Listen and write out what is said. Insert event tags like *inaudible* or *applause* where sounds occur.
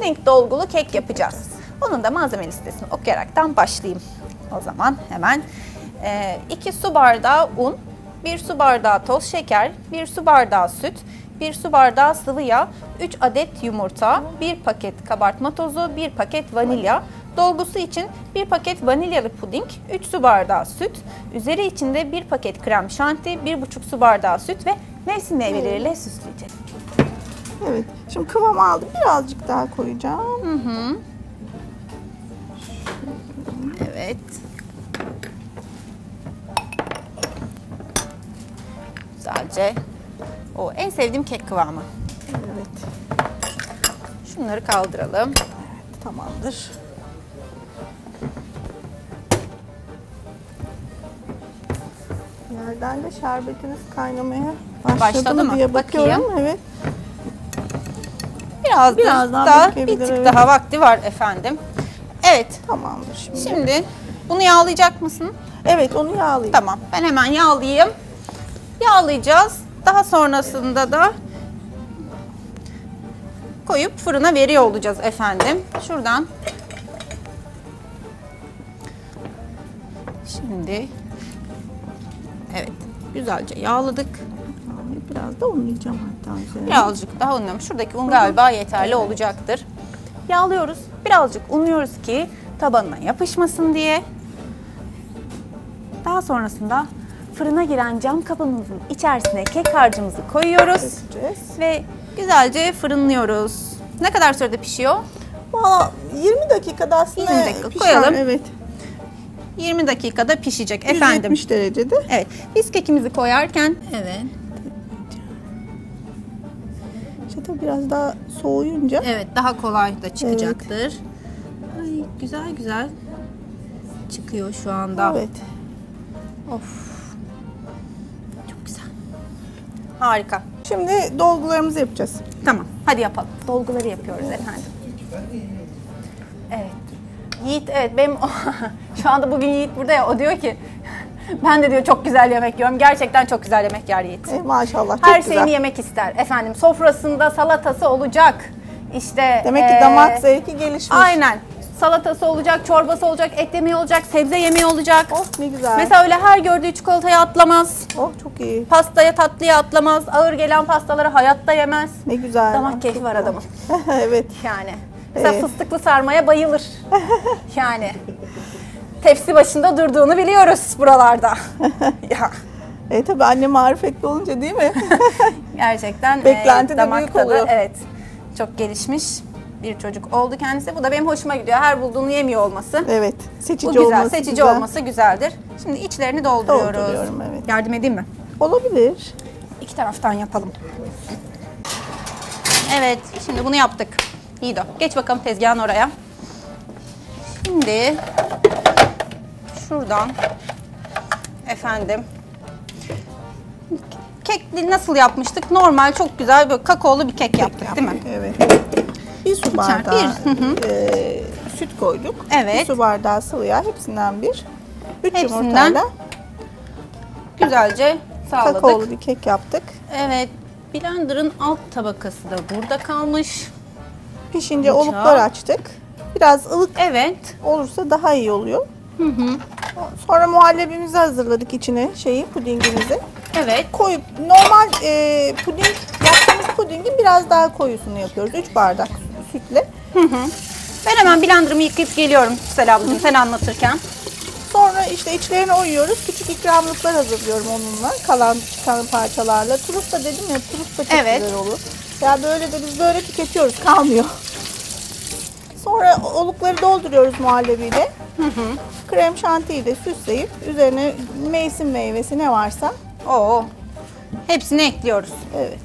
puding dolgulu kek yapacağız. Onun da malzeme listesini okuyaraktan başlayayım. O zaman hemen 2 su bardağı un, 1 su bardağı toz şeker, 1 su bardağı süt, 1 su bardağı sıvı yağ, 3 adet yumurta, 1 paket kabartma tozu, 1 paket vanilya, Dolgusu için 1 paket vanilyalı puding, 3 su bardağı süt, üzeri içinde 1 paket krem şanti, 1,5 su bardağı süt ve mevsim meyveleriyle süsleyeceğiz. Evet. Şimdi kıvam aldı. Birazcık daha koyacağım. Hı hı. Evet. Güzelce. O en sevdiğim kek kıvamı. Evet. Şunları kaldıralım. Tamamdır. Yerden de şerbetiniz kaynamaya başladı, Başladı mı mı? diye bakıyorum. Bakayım. Evet. Biraz, Biraz daha daha, bir tık evet. daha vakti var efendim. Evet. Tamamdır şimdi. Şimdi bunu yağlayacak mısın? Evet onu yağlayayım. Tamam. Ben hemen yağlayayım. Yağlayacağız. Daha sonrasında da koyup fırına veriyor olacağız efendim. Şuradan. Şimdi evet güzelce yağladık. Biraz da unlayacağım hatta üzerine. Birazcık daha unlayalım. Şuradaki un galiba yeterli olacaktır. Yağlıyoruz. Birazcık unluyoruz ki tabanına yapışmasın diye. Daha sonrasında fırına giren cam kabımızın içerisine kek harcımızı koyuyoruz Dökeceğiz. ve güzelce fırınlıyoruz. Ne kadar sürede pişiyor? Valla 20 dakikada aslında 20 dakika pişer, koyalım. Evet. 20 dakikada pişecek efendim. 170 derecede. Evet. Biz kekimizi koyarken evet. Tabii biraz daha soğuyunca Evet, daha kolay da çıkacaktır. Ay, güzel güzel çıkıyor şu anda. evet. Of. Çok güzel. Harika. Şimdi dolgularımızı yapacağız. Tamam. Hadi yapalım. Dolguları yapıyoruz efendim. Evet. Yiğit evet benim *laughs* şu anda bugün Yiğit burada ya o diyor ki ben de diyor çok güzel yemek yiyorum. Gerçekten çok güzel yemek yer Yiğit. E, maşallah çok Her güzel. şeyini yemek ister. Efendim sofrasında salatası olacak. İşte Demek ki eee, damak zevki gelişmiş. Aynen. Salatası olacak, çorbası olacak, et yemeği olacak, sebze yemeği olacak. Oh ne güzel. Mesela öyle her gördüğü çikolataya atlamaz. Oh çok iyi. Pastaya, tatlıya atlamaz. Ağır gelen pastaları hayatta yemez. Ne güzel. Damak keyfi var adamın. *laughs* evet. Yani. Mesela Ee? fıstıklı sarmaya bayılır. *laughs* Yani. Tepsi başında durduğunu biliyoruz buralarda. *laughs* ya. E tabii anne marifetli olunca değil mi? *laughs* Gerçekten Beklenti e, de büyük tadı, oluyor. Evet. Çok gelişmiş bir çocuk oldu kendisi. Bu da benim hoşuma gidiyor. Her bulduğunu yemiyor olması. evet. Seçici Bu güzel, olması seçici güzel. olması güzeldir. Şimdi içlerini dolduruyoruz. Dolduruyorum, evet. Yardım edeyim mi? Olabilir. İki taraftan yapalım. Evet, şimdi bunu yaptık. Yiğido, geç bakalım tezgahın oraya. Şimdi şuradan efendim kek nasıl yapmıştık? Normal çok güzel böyle kakaolu bir kek yaptık değil mi? Evet. Bir su bardağı bir, hı e, süt koyduk. Evet. Bir su bardağı sıvı yağ. Hepsinden bir. Üç Hepsinden yumurtayla Güzelce sağladık. kakaolu bir kek yaptık. Evet, blenderın alt tabakası da burada kalmış. Pişince Bıçağı. oluklar açtık. Biraz ılık Evet, olursa daha iyi oluyor. Sonra muhallebimizi hazırladık içine şeyi pudingimizi. evet. Koyup normal e, puding yaptığımız pudingin biraz daha koyusunu yapıyoruz. 3 bardak sütle. Ben hemen blenderımı yıkayıp geliyorum Süsel ablacığım sen anlatırken. Sonra işte içlerine oyuyoruz. Küçük ikramlıklar hazırlıyorum onunla. Kalan çıkan parçalarla. Turuf da dedim ya turuf da çok Evet. güzel olur. Ya böyle de biz böyle tüketiyoruz kalmıyor. Sonra olukları dolduruyoruz muhallebiyle. Krem şantiyi de süsleyip üzerine mevsim meyvesi ne varsa Oo. Hepsini ekliyoruz. evet